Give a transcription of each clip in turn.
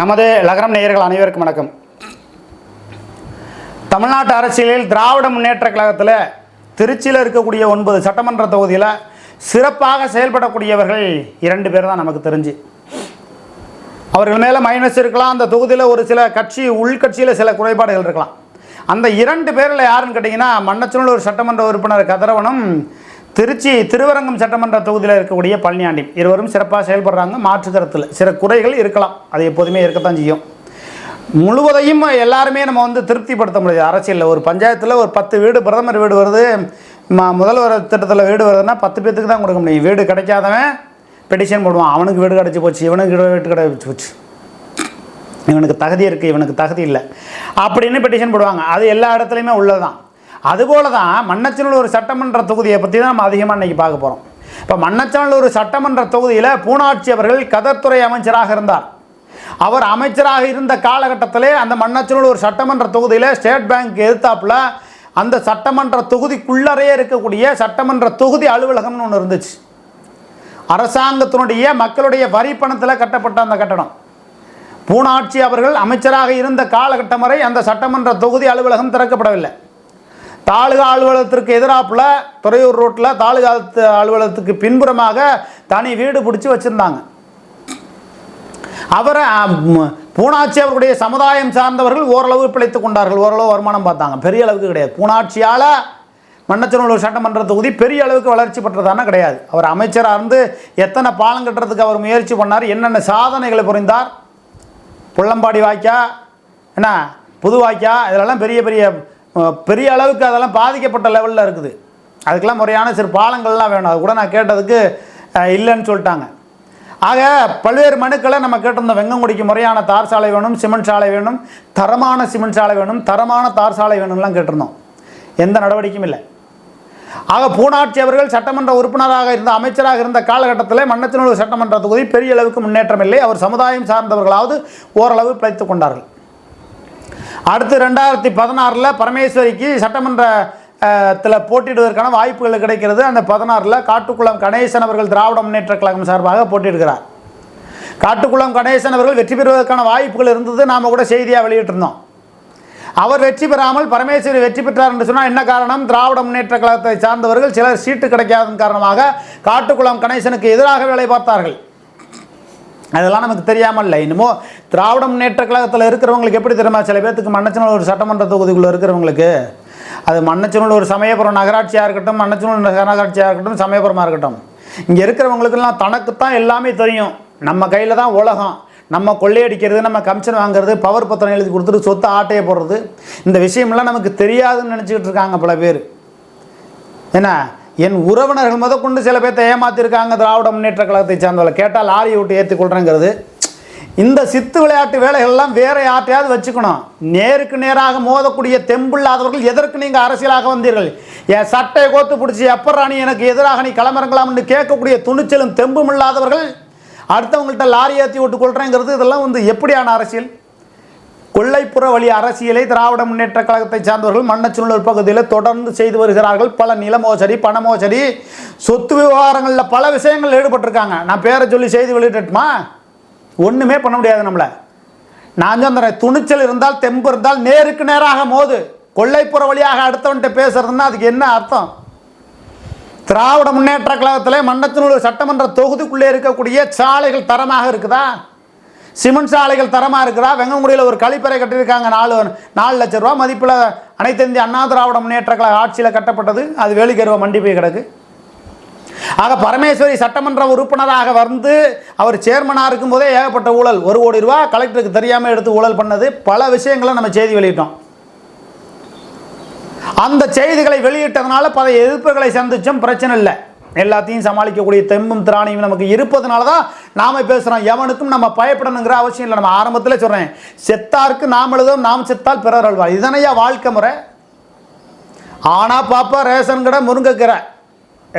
நமது லகரம் நேயர்கள் அனைவருக்கும் வணக்கம். தமிழ்நாட்டு அரசியலில் திராவிட முன்னேற்ற கழகத்தில் திருச்சியில் இருக்கக்கூடிய ஒன்பது சட்டமன்ற தொகுதியில் சிறப்பாக செயல்படக்கூடியவர்கள் இரண்டு பேர் தான் நமக்கு தெரிஞ்சு. அவர்கள் மேலே மைனஸ் இருக்கலாம் அந்த தொகுதியில் ஒரு சில கட்சி உள்கட்சியில் சில குறைபாடுகள் இருக்கலாம். அந்த இரண்டு பேரில் யாருன்னு கேட்டிங்கன்னா மன்னச்சநல்லூர் சட்டமன்ற உறுப்பினர் கதிரவனும் திருச்சி திருவரங்கம் சட்டமன்ற தொகுதியில் இருக்கக்கூடிய பழனியாண்டி இருவரும் சிறப்பாக செயல்படுறாங்க. மாற்று கருத்தில் சில குறைகள் இருக்கலாம். அது எப்போதுமே இருக்கத்தான் செய்யும். முழுவதையும் எல்லாருமே நம்ம வந்து திருப்திப்படுத்த முடியாது. அரசியலில் ஒரு பஞ்சாயத்தில் ஒரு பத்து வீடு பிரதமர் வீடு வருது முதல்வர் திட்டத்தில் வீடு வருதுன்னா பத்து பேத்துக்கு தான் கொடுக்க முடியும். வீடு கிடைக்காதவன் பெட்டிஷன் போடுவான். அவனுக்கு வீடு கிடச்சி போச்சு இவனுக்கு வீடு கிடச்சி போச்சு. இவனுக்கு தகுதி இருக்குது இவனுக்கு தகுதி இல்லை. அப்படின்னு பெட்டிஷன் போடுவாங்க. அது எல்லா இடத்துலையுமே உள்ளது தான் அதுபோல தான் மன்னச்சநல்லூர் சட்டமன்ற தொகுதியை பற்றி தான் நம்ம அதிகமாக இன்றைக்கி பார்க்க போகிறோம் இப்போ மன்னச்சநல்லூர் சட்டமன்ற தொகுதியில் பூனாட்சி அவர்கள் கதத்துறை அமைச்சராக இருந்தார். அவர் அமைச்சராக இருந்த காலகட்டத்திலே அந்த மன்னச்சநல்லூர் சட்டமன்ற தொகுதியில் ஸ்டேட் பேங்க் எதிர்த்தாப்பில் அந்த சட்டமன்ற தொகுதிக்குள்ளறையே இருக்கக்கூடிய சட்டமன்ற தொகுதி அலுவலகம்னு ஒன்று இருந்துச்சு. அரசாங்கத்தினுடைய மக்களுடைய வரி பணத்தில் கட்டப்பட்ட அந்த கட்டடம். பூனாட்சி அவர்கள் அமைச்சராக இருந்த காலகட்டம் வரை அந்த சட்டமன்ற தொகுதி அலுவலகம் திறக்கப்படவில்லை. தாலுகா அலுவலகத்திற்கு எதிராப்புல துறையூர் ரோட்டில் தாலுகா அலுவலகத்துக்கு பின்புறமாக தனி வீடு பிடிச்சி வச்சுருந்தாங்க. அவரை பூனாட்சி அவர்களுடைய சமுதாயம் சார்ந்தவர்கள் ஓரளவு பிழைத்து கொண்டார்கள். ஓரளவு வருமானம் பார்த்தாங்க. பெரிய அளவுக்கு கிடையாது. பூனாட்சியால் மன்னச்சநல்லூர் சட்டமன்ற தொகுதி பெரிய அளவுக்கு வளர்ச்சி பெற்றதான கிடையாது. அவர் அமைச்சராக இருந்து எத்தனை பாலம் கட்டுறதுக்கு அவர் முயற்சி பண்ணார் என்னென்ன சாதனைகளை புரிந்தார் புள்ளம்பாடி வாய்க்கா என்ன புது வாய்க்கா இதிலெல்லாம் பெரிய பெரிய பெரிய அளவுக்கு அதெல்லாம் பாதிக்கப்பட்ட லெவலில் இருக்குது. அதுக்கெல்லாம் முறையான சிறு பாலங்கள்லாம் வேணும். அது கூட நான் கேட்டதுக்கு இல்லைன்னு சொல்லிட்டாங்க. ஆக பல்வேறு மனுக்களை நம்ம கேட்டிருந்தோம். வெங்கங்குடிக்கு முறையான தார் சாலை வேணும் சிமெண்ட் சாலை வேணும் தரமான சிமெண்ட் சாலை வேணும் தரமான தார் சாலை வேணும்லாம் கேட்டிருந்தோம். எந்த நடவடிக்கையும் இல்லை. ஆக பூனாட்சி அவர்கள் சட்டமன்ற உறுப்பினராக இருந்த அமைச்சராக இருந்த காலகட்டத்தில் மன்னச்சநல்லூர் சட்டமன்ற தொகுதி பெரிய அளவுக்கு முன்னேற்றம் இல்லை. அவர் சமுதாயம் சார்ந்தவர்களாவது ஓரளவு பிழைத்துக் கொண்டார்கள். அடுத்து ரெண்டாயிரத்தி பதினாறில் பரமேஸ்வரிக்கு சட்டமன்ற த்தில் போட்டியிடுவதற்கான வாய்ப்புகள் கிடைக்கிறது. அந்த பதினாறில் காட்டுக்குளம் கணேசன் அவர்கள் திராவிட முன்னேற்ற கழகம் சார்பாக போட்டியிடுகிறார். காட்டுக்குளம் கணேசன் அவர்கள் வெற்றி பெறுவதற்கான வாய்ப்புகள் இருந்தது நாம் கூட செய்தியாக வெளியிட்டிருந்தோம். அவர் வெற்றி பெறாமல் பரமேஸ்வரி வெற்றி பெற்றார் என்று சொன்னால் என்ன காரணம்? திராவிட முன்னேற்ற கழகத்தை சார்ந்தவர்கள் சிலர் சீட்டு கிடைக்காதன் காரணமாக காட்டுக்குளம் கணேசனுக்கு எதிராக வேலை பார்த்தார்கள். அதெல்லாம் நமக்கு தெரியாமல் இல்லை இன்னமும் திராவிட முன்னேற்ற கழகத்தில் இருக்கிறவங்களுக்கு எப்படி தெரியுமா? சில பேர்த்துக்கு மன்னச்சநல்லூர் சட்டமன்ற தொகுதிக்குள்ளே இருக்கிறவங்களுக்கு அது மன்னச்சநல்லூர் சமயபுரம் நகராட்சியாக இருக்கட்டும் மன்னச்சனூர் நகராட்சியாக இருக்கட்டும் சமயபுரமாக இருக்கட்டும். இங்கே இருக்கிறவங்களுக்கெல்லாம் தனக்குத்தான் எல்லாமே தெரியும். நம்ம கையில் தான் உலகம். நம்ம கொள்ளையடிக்கிறது நம்ம கமிஷன் வாங்குறது பவர் பத்திரம் எழுதி கொடுத்துட்டு சொத்து ஆட்டையை போடுறது. இந்த விஷயம்லாம் நமக்கு தெரியாதுன்னு நினச்சிக்கிட்டு இருக்காங்க பல பேர். என்ன? என் உறவினர்கள் முதற்கொண்டு சில பேர்த்த ஏமாற்றிருக்காங்க திராவிட முன்னேற்ற கழகத்தை சார்ந்தவளை கேட்டால் லாரியை விட்டு ஏற்றி கொள்றேங்கிறது. இந்த சித்து விளையாட்டு வேலைகள்லாம் வேற யார்ட்டையாவது வச்சுக்கணும். நேருக்கு நேராக மோதக்கூடிய தெம்பில்லாதவர்கள் எதற்கு நீங்கள் அரசியலாக வந்தீர்கள்? என் சட்டையை கோத்து பிடிச்சி எப்பறா நீ எனக்கு எதிராக நீ கிளம்புறங்களாம் என்று கேட்கக்கூடிய துணிச்சலும் தெம்பும் இல்லாதவர்கள் அடுத்தவங்கள்ட்ட லாரி ஏற்றி விட்டு கொள்றேங்கிறது இதெல்லாம் வந்து எப்படியான அரசியல்? கொள்ளைப்புற வழி அரசியலை திராவிட முன்னேற்ற கழகத்தை சார்ந்தவர்கள் மன்னச்சநல்லூர் பகுதியில் தொடர்ந்து செய்து வருகிறார்கள். பல நில மோசடி பண மோசடி சொத்து விவகாரங்களில் பல விஷயங்கள் ஈடுபட்டிருக்காங்க. நான் பேரை சொல்லி செய்தி வெளியிடட்டுமா? ஒன்றுமே பண்ண முடியாது நம்மளை. நான் சொல்கிறேன் துணிச்சல் இருந்தால் தெம்பு இருந்தால் நேருக்கு நேராக மோது. கொள்ளைப்புற வழியாக அடுத்தவன்கிட்ட பேசுறதுன்னா அதுக்கு என்ன அர்த்தம்? திராவிட முன்னேற்ற கழகத்திலே மன்னத்தினுடைய சட்டமன்ற தொகுதிக்குள்ளே இருக்கக்கூடிய சாலைகள் தரமாக இருக்குதா? சிமெண்ட் சாலைகள் தரமாக இருக்குதா? வெங்கங்குடியில் ஒரு கழிப்பறை கட்டியிருக்காங்க. நாலு நாலு லட்ச ரூபா மதிப்பில் அனைத்து இந்திய அண்ணா திராவிட முன்னேற்ற கழக ஆட்சியில் கட்டப்பட்டது. அது வேலிக்கருவ மண்டி போய் கிடக்கு. ஆக பரமேஸ்வரி சட்டமன்ற உறுப்பினராக வந்து அவர் சேர்மனாக இருக்கும்போதே ஏகப்பட்ட ஊழல். ஒரு கோடி ரூபா கலெக்டருக்கு தெரியாமல் எடுத்து ஊழல் பண்ணது. பல விஷயங்களை நம்ம செய்தி வெளியிட்டோம். அந்த செய்திகளை வெளியிட்டதுனால பல எதிர்ப்புகளை சந்திச்சும் பிரச்சனை இல்லை. எல்லாத்தையும் சமாளிக்கக்கூடிய தெம்பும் திராணியும் நமக்கு இருப்பதனால தான் நாம பேசுகிறோம் எவனுக்கும் நம்ம பயப்படணுங்கிற அவசியம் இல்லை. நம்ம ஆரம்பத்தில் சொல்கிறேன் செத்தாருக்கு நாம் எழுதும் நாம் செத்தால் பிறர் அழ்வார். இதனையா வாழ்க்கை முறை? ஆனால் பாப்பா ரேஷன் கடை முருங்கைக்கீரை.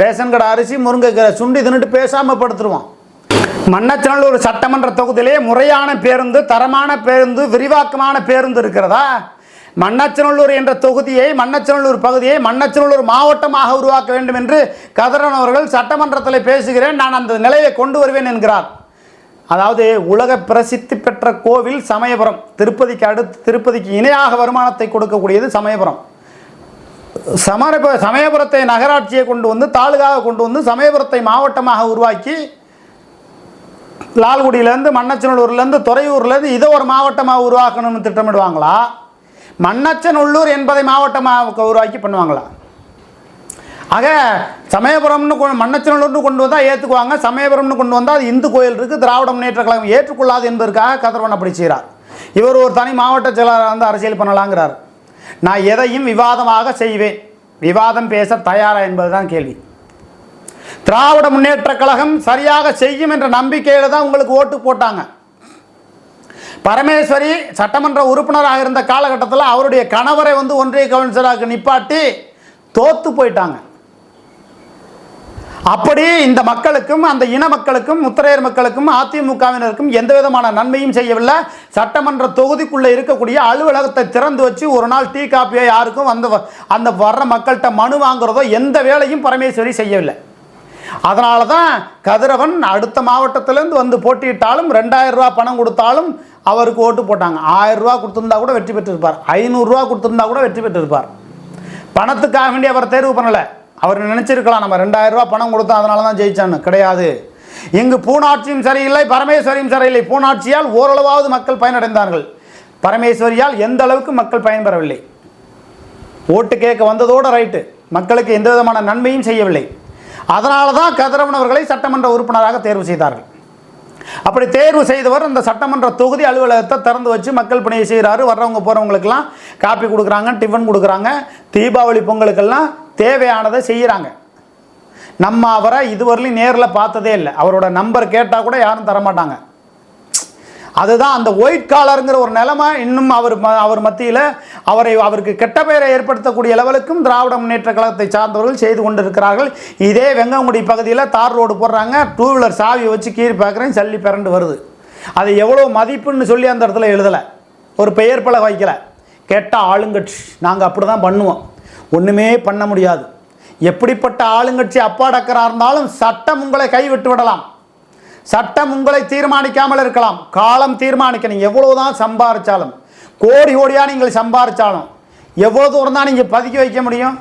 ரேஷன் கடை அரிசி முருங்கைக்கீரை சுண்டி தின்னுட்டு பேசாமல் படுத்துருவான். மன்னச்சநல்லூர் சட்டமன்ற தொகுதியிலே முறையான பேருந்து தரமான பேருந்து விரிவாக்கமான பேருந்து இருக்கிறதா? மன்னச்சநல்லூர் என்ற தொகுதியை மன்னச்சநல்லூர் பகுதியை மன்னச்சநல்லூர் மாவட்டமாக உருவாக்க வேண்டும் என்று கதிரவன் அவர்கள் சட்டமன்றத்தில் பேசுகிறேன். நான் அந்த நிலையை கொண்டு வருவேன் என்கிறார். அதாவது உலக பிரசித்தி பெற்ற கோவில் சமயபுரம். திருப்பதிக்கு அடுத்து திருப்பதிக்கு இணையாக வருமானத்தை கொடுக்கக்கூடியது சமயபுரம். சமரப சமயபுரத்தை நகராட்சியை கொண்டு வந்து தாலுகாவை கொண்டு வந்து சமயபுரத்தை மாவட்டமாக உருவாக்கி லால்குடியிலேருந்து மன்னச்சநல்லூர்லேருந்து துறையூர்லேருந்து இதை ஒரு மாவட்டமாக உருவாக்கணும்னு திட்டமிடுவாங்களா? மன்னச்சநல்லூர் என்பதை மாவட்டமாக உருவாக்கி பண்ணுவாங்களா? ஆக சமயபுரம்னு கொ- கொண்டு வந்தால் ஏற்றுக்குவாங்க சமயபுரம்னு கொண்டு வந்தால் அது இந்து கோயில் இருக்குது திராவிட முன்னேற்ற கழகம் ஏற்றுக்கொள்ளாது என்பதற்காக கதிரவன் அப்படி செய்கிறார் இவர் ஒரு தனி மாவட்ட செயலாளர் வந்து அரசியல் பண்ணலாங்கிறார். நான் எதையும் விவாதமாக செய்வேன். விவாதம் பேச தயாரா என்பதுதான் கேள்வி. திராவிட முன்னேற்ற கழகம் சரியாக செய்யும் என்ற நம்பிக்கையில் தான் உங்களுக்கு ஓட்டு போட்டாங்க. பரமேஸ்வரி சட்டமன்ற உறுப்பினராக இருந்த காலகட்டத்தில் அவருடைய கணவரை வந்து ஒன்றிய கவுன்சிலராக நிப்பாட்டி தோத்து போயிட்டாங்க. அப்படி இந்த மக்களுக்கும் அந்த இன மக்களுக்கும் முத்திரையர் மக்களுக்கும் அதிமுகவினருக்கும் எந்த விதமான நன்மையும் செய்யவில்லை. சட்டமன்ற தொகுதிக்குள்ளே இருக்கக்கூடிய அலுவலகத்தை திறந்து வச்சு ஒரு நாள் டீ காப்பியோ யாருக்கும் அந்த அந்த வர்ற மக்கள்கிட்ட மனு வாங்குறதோ எந்த வேலையும் பரமேஸ்வரி செய்யவில்லை. அதனால தான் கதிரவன் அடுத்த மாவட்டத்திலேருந்து வந்து போட்டியிட்டாலும் ரெண்டாயிரம் ரூபா பணம் கொடுத்தாலும் அவருக்கு ஓட்டு போட்டாங்க. ஆயிரம் ரூபா கொடுத்துருந்தா கூட வெற்றி பெற்றிருப்பார். ஐநூறுரூவா கொடுத்துருந்தா கூட வெற்றி பெற்றிருப்பார். பணத்துக்காக வேண்டி அவர் தேர்வு பண்ணலை. அவர் நினச்சிருக்கலாம் நம்ம ரெண்டாயிரம் ரூபா பணம் கொடுத்தோம் அதனால தான் ஜெயிச்சான்னு. கிடையாது. இங்கு பூனாட்சியும் சரியில்லை பரமேஸ்வரியும் சரியில்லை. பூனாட்சியால் ஓரளவாவது மக்கள் பயனடைந்தார்கள். பரமேஸ்வரியால் எந்த அளவுக்கு மக்கள் பயன்பெறவில்லை. ஓட்டு கேட்க வந்ததோடு ரைட்டு. மக்களுக்கு எந்த விதமான நன்மையும் செய்யவில்லை. அதனால தான் கதிரவன் அவர்களை சட்டமன்ற உறுப்பினராக தேர்வு செய்தார்கள். அப்படி தேர்வு செய்தவர் அந்த சட்டமன்ற தொகுதி அலுவலகத்தை திறந்து வச்சு மக்கள் பணியை செய்கிறாரு வர்றவங்க போகிறவங்களுக்கெல்லாம் காப்பி கொடுக்குறாங்க டிஃபன் கொடுக்குறாங்க. தீபாவளி பொங்கலுக்கெல்லாம் தேவையானதை செய்கிறாங்க நம்ம அவரை இதுவரையிலும் நேரில் பார்த்ததே இல்லை. அவரோட நம்பர் கேட்டால் கூட யாரும் தரமாட்டாங்க. அதுதான் அந்த ஒயிட் காலருங்கிற ஒரு நிலைமை இன்னும் அவர் ம- அவர் மத்தியில் அவரை அவருக்கு கெட்ட பெயரை ஏற்படுத்தக்கூடிய லெவலுக்கும் திராவிட முன்னேற்ற கழகத்தை சார்ந்தவர்கள் செய்து கொண்டிருக்கிறார்கள். இதே வெங்கங்குடி பகுதியில் தார் ரோடு போடுறாங்க. டூ வீலர் சாவி வச்சு கீறி பார்க்குறேன் சல்லி பிறண்டு வருது. அது எவ்வளோ மதிப்புன்னு சொல்லி அந்த இடத்துல எழுதலை. ஒரு பெயர் பல வைக்கலை. கெட்ட ஆளுங்கட்சி நாங்கள் அப்படி தான் பண்ணுவோம். ஒன்றுமே பண்ண முடியாது. எப்படிப்பட்ட ஆளுங்கட்சி அப்பாடக்கராக இருந்தாலும் சட்டம் உங்களை கைவிட்டு விடலாம். சட்டம் உங்களை தீர்மானிக்காமல் இருக்கலாம். காலம் தீர்மானிக்க நீங்கள் எவ்வளவுதான் சம்பாரிச்சாலும். கோடி கோடியாக நீங்கள் சம்பாரிச்சாலும். எவ்வளோ தூரம் தான் நீங்கள் பதுக்கி வைக்க முடியும்?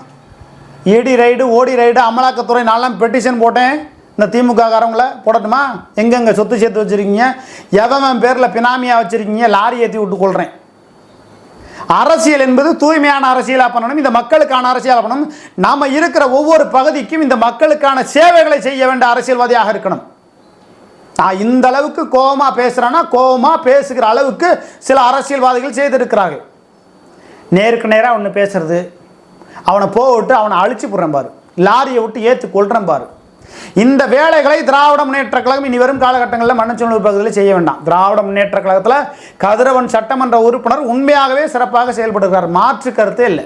இடி ரைடு ஓடி ரைடு அமலாக்கத்துறை நான்லாம் பெட்டிஷன் போட்டேன். இந்த திமுக காரவங்கள போடட்டுமா? எங்கெங்கே சொத்து சேர்த்து வச்சுருக்கீங்க? எவன் பேரில் பினாமியாக வச்சுருக்கீங்க? லாரி ஏற்றி விட்டு கொள்கிறேன் அரசியல் என்பது தூய்மையான அரசியலாக பண்ணணும். இந்த மக்களுக்கான அரசியலாக பண்ணணும். நாம் இருக்கிற ஒவ்வொரு பகுதிக்கும் இந்த மக்களுக்கான சேவைகளை செய்ய வேண்டிய அரசியல்வாதியாக இருக்கணும். நான் இந்த அளவுக்கு கோபமாக பேசுகிறேன்னா கோபமாக பேசுகிற அளவுக்கு சில அரசியல்வாதிகள் செய்திருக்கிறார்கள். நேருக்கு நேராக ஒன்று பேசுறது. அவனை போக விட்டு அவனை அழிச்சு போடுறேன் பாரு. லாரியை விட்டு ஏற்று கொள்கிறேன் பாரு. இந்த வேலைகளை திராவிட முன்னேற்ற கழகம் இனி வரும் காலகட்டங்களில் மன்னச்சூழல் பகுதியில் செய்ய வேண்டாம். திராவிட முன்னேற்ற கழகத்தில் கதிரவன் சட்டமன்ற உறுப்பினர் உண்மையாகவே சிறப்பாக செயல்படுகிறார் மாற்று கருத்தே இல்லை.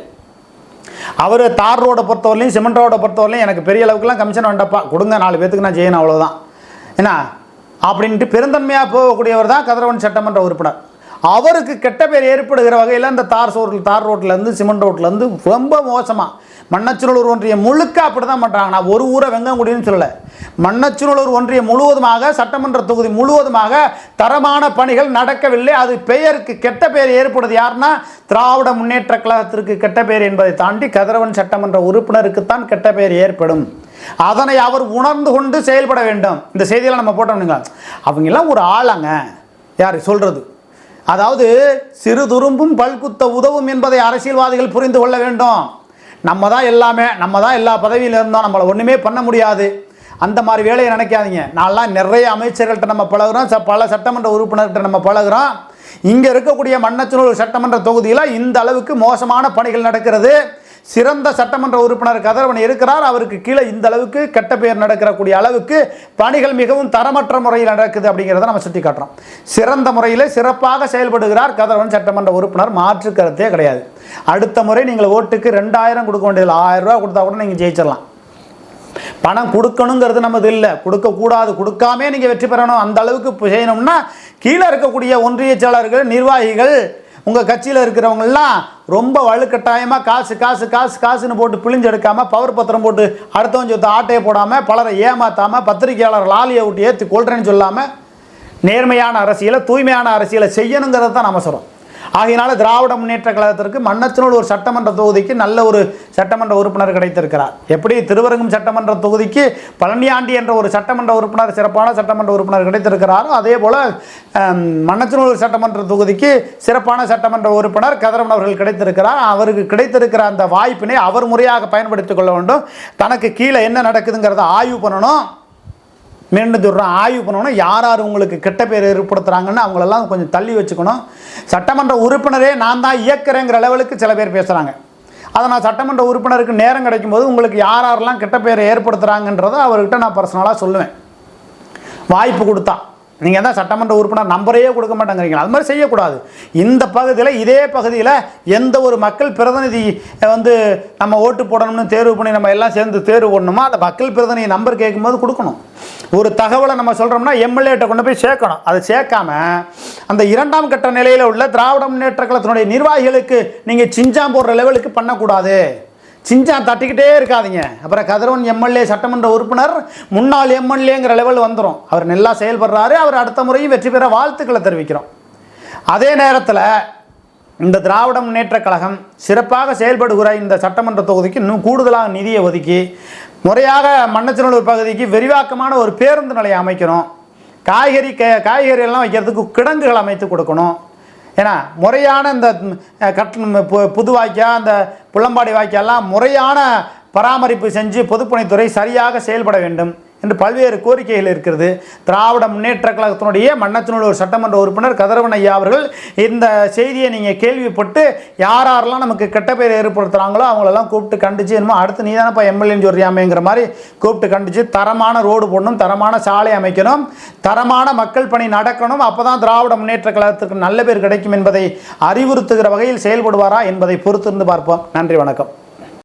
அவர் தார் ரோடை பொறுத்தவரையிலையும் சிமெண்ட் ரோடை பொறுத்தவரையிலையும் எனக்கு பெரிய அளவுக்குலாம் கமிஷன் வேண்டப்பா. கொடுங்க நாலு பேத்துக்கு நான் செய்யணும் அவ்வளோதான் என்ன அப்படின்ட்டு பெருந்தன்மையாக போகக்கூடியவர் தான் கதிரவன் சட்டமன்ற உறுப்பினர். அவருக்கு கெட்ட பேர் ஏற்படுகிற வகையில் அந்த தார் சோறு தார் ரோட்லேருந்து சிமெண்ட் ரோட்லேருந்து ரொம்ப மோசமாக மண்ணச்சநல்லூர் ஒன்றியம் முழுக்க அப்படி தான் பண்ணுறாங்க நான் ஒரு ஊரை வெங்கங்குடின்னு சொல்லலை. மண்ணச்சநல்லூர் ஒன்றியம் முழுவதுமாக சட்டமன்ற தொகுதி முழுவதுமாக தரமான பணிகள் நடக்கவில்லை. அது பெயருக்கு கெட்ட பெயர் ஏற்படுது யாருன்னா திராவிட முன்னேற்ற கழகத்திற்கு கெட்ட பெயர் என்பதை தாண்டி கதிரவன் சட்டமன்ற உறுப்பினருக்குத்தான் கெட்ட பெயர் ஏற்படும். அதனை அவர் உணர்ந்து கொண்டு செயல்பட வேண்டும். இந்த செய்தியெல்லாம் நம்ம போட்டோம்னுங்க அவங்கெல்லாம் ஒரு ஆளாங்க. யார்? சொல்கிறது அதாவது சிறு துரும்பும் பல்குத்த உதவும் என்பதை அரசியல்வாதிகள் புரிந்து கொள்ள வேண்டும். நம்ம தான் எல்லாமே நம்ம தான் எல்லா பதவியில் இருந்தோம். நம்மளை ஒன்றுமே பண்ண முடியாது. அந்த மாதிரி வேலையை நினைக்காதீங்க. நான்லாம் நிறைய அமைச்சர்கள்ட்ட நம்ம பழகுறோம். ச- பல சட்டமன்ற உறுப்பினர்கிட்ட நம்ம பழகுறோம். இங்கே இருக்கக்கூடிய மண்ணச்சநல்லூர் சட்டமன்ற தொகுதியில் இந்த அளவுக்கு மோசமான பணிகள் நடக்கிறது. சிறந்த சட்டமன்ற உறுப்பினர் கதிரவன் இருக்கிறார். அவருக்கு கீழே இந்த அளவுக்கு கெட்ட பெயர் நடக்கக்கூடிய அளவுக்கு பணிகள் மிகவும் தரமற்ற முறையில் நடக்குது அப்படிங்கிறத நம்ம சுட்டி காட்டுறோம் சிறந்த முறையில் சிறப்பாக செயல்படுகிறார் கதிரவன் சட்டமன்ற உறுப்பினர். மாற்று கருத்தே கிடையாது. அடுத்த முறை நீங்கள் ஓட்டுக்கு ரெண்டாயிரம் கொடுக்க வேண்டியதில்லை ஆயிரம் ரூபா கொடுத்தா கூட நீங்கள் ஜெயிச்சிடலாம் பணம் கொடுக்கணுங்கிறது நமது இல்லை. கொடுக்கக்கூடாது. கொடுக்காமே நீங்கள் வெற்றி பெறணும். அந்த அளவுக்கு செய்யணும்னா கீழே இருக்கக்கூடிய ஒன்றிய செயலாளர்கள் நிர்வாகிகள் உங்கள் கட்சியில் இருக்கிறவங்கெல்லாம் ரொம்ப வலுக்கட்டாயமாக காசு காசு காசு காசுன்னு போட்டு பிழிஞ்செடுக்காமல் பவர் பத்திரம் போட்டு அடுத்தவன் சொத்து ஆட்டையை போடாமல் பலரை ஏமாற்றாமல் பத்திரிகையாளர் லாலியை விட்டு ஏற்றி கொள்றேன்னு சொல்லாமல் நேர்மையான அரசியலை தூய்மையான அரசியலை செய்யணுங்கிறத தான் நம்ம சொல்கிறோம் ஆகையினால திராவிட முன்னேற்ற கழகத்திற்கு மன்னச்சனூர் ஒரு சட்டமன்ற தொகுதிக்கு நல்ல ஒரு சட்டமன்ற உறுப்பினர் கிடைத்திருக்கிறார். எப்படி? திருவரங்கம் சட்டமன்ற தொகுதிக்கு பழனியாண்டி என்ற ஒரு சட்டமன்ற உறுப்பினர் சிறப்பான சட்டமன்ற உறுப்பினர் கிடைத்திருக்கிறாரோ அதே போல் மன்னச்சனூர் சட்டமன்ற தொகுதிக்கு சிறப்பான சட்டமன்ற உறுப்பினர் கதிரவன் அவர்கள் கிடைத்திருக்கிறார். அவருக்கு கிடைத்திருக்கிற அந்த வாய்ப்பினை அவர் முறையாக பயன்படுத்திக் கொள்ள வேண்டும். தனக்கு கீழே என்ன நடக்குதுங்கிறத ஆய்வு பண்ணணும். மீண்டும் சொல்கிறேன் ஆய்வு பண்ணணும். யார் யார் உங்களுக்கு கெட்ட பேர் ஏற்படுத்துகிறாங்கன்னு அவங்களெல்லாம் கொஞ்சம் தள்ளி வச்சுக்கணும். சட்டமன்ற உறுப்பினரே நான் தான் இயக்குறேங்கிற லெவலுக்கு சில பேர் பேசுகிறாங்க அதை நான் சட்டமன்ற உறுப்பினருக்கு நேரம் கிடைக்கும்போது உங்களுக்கு யார் யாரெல்லாம் கெட்ட பேரை ஏற்படுத்துகிறாங்கன்றதை அவர்கிட்ட நான் பர்சனலாக சொல்லுவேன். வாய்ப்பு கொடுத்தா. நீங்கள் தான் சட்டமன்ற உறுப்பினர் நம்பரையே கொடுக்க மாட்டேங்கிறீங்க அது மாதிரி செய்யக்கூடாது. இந்த பகுதியில் இதே பகுதியில் எந்த ஒரு மக்கள் பிரதிநிதி வந்து நம்ம ஓட்டு போடணும்னு தேர்வு பண்ணி நம்ம எல்லாம் சேர்ந்து தேர்வு பண்ணணுமோ அந்த மக்கள் பிரதிநிதி நம்பர் கேட்கும்போது கொடுக்கணும். ஒரு தகவலை நம்ம சொல்கிறோம்னா எம்எல்ஏட்ட கொண்டு போய் சேர்க்கணும். அதை சேர்க்காம அந்த இரண்டாம் கட்ட நிலையில் உள்ள திராவிட முன்னேற்ற கழகத்தினுடைய நிர்வாகிகளுக்கு நீங்கள் சிஞ்சாம் போடுற லெவலுக்கு பண்ணக்கூடாது. சிஞ்சா தட்டிக்கிட்டே இருக்காதிங்க. அப்புறம் கதிரவன் எம்எல்ஏ சட்டமன்ற உறுப்பினர் முன்னாள் எம்எல்ஏங்கிற லெவல் வந்துடும் அவர் நல்லா செயல்படுறாரு. அவர் அடுத்த முறையும் வெற்றி பெற வாழ்த்துக்களை தெரிவிக்கிறோம். அதே நேரத்தில் இந்த திராவிட முன்னேற்ற கழகம் சிறப்பாக செயல்படுகிற இந்த சட்டமன்ற தொகுதிக்கு இன்னும் கூடுதலாக நிதியை ஒதுக்கி முறையாக மன்னச்சநல்லூர் பகுதிக்கு விரிவாக்கமான ஒரு பேருந்து நிலையம் அமைக்கணும். காய்கறி க காய்கறி எல்லாம் வைக்கிறதுக்கு கிடங்குகள் அமைத்து கொடுக்கணும். ஏன்னா முறையான இந்த கட் பு- புது வாய்க்கா அந்த புள்ளம்பாடி வாய்க்காலாம் முறையான பராமரிப்பு செஞ்சு பொதுப்பணித்துறை சரியாக செயல்பட வேண்டும். என்று பல்வேறு கோரிக்கைகள் இருக்கிறது. திராவிட முன்னேற்ற கழகத்தினுடைய மன்னத்தினுடைய ஒரு சட்டமன்ற உறுப்பினர் கதிரவன் ஐயா அவர்கள் இந்த செய்தியை நீங்கள் கேள்விப்பட்டு யார் யாரெல்லாம் நமக்கு கெட்ட பேர் ஏற்படுத்துகிறாங்களோ அவங்களெல்லாம் கூப்பிட்டு கண்டிச்சு என்னமோ அடுத்து நீ தானப்பா எம்எல்ஏன்னு சொல்றியாமேங்கிற மாதிரி கூப்பிட்டு கண்டிச்சு தரமான ரோடு போடணும் தரமான சாலை அமைக்கணும் தரமான மக்கள் பணி நடக்கணும் அப்போ தான் திராவிட முன்னேற்ற கழகத்துக்கு நல்ல பேர் கிடைக்கும் என்பதை அறிவுறுத்துகிற வகையில் செயல்படுவாரா என்பதை பொறுத்திருந்து பார்ப்போம். நன்றி வணக்கம்.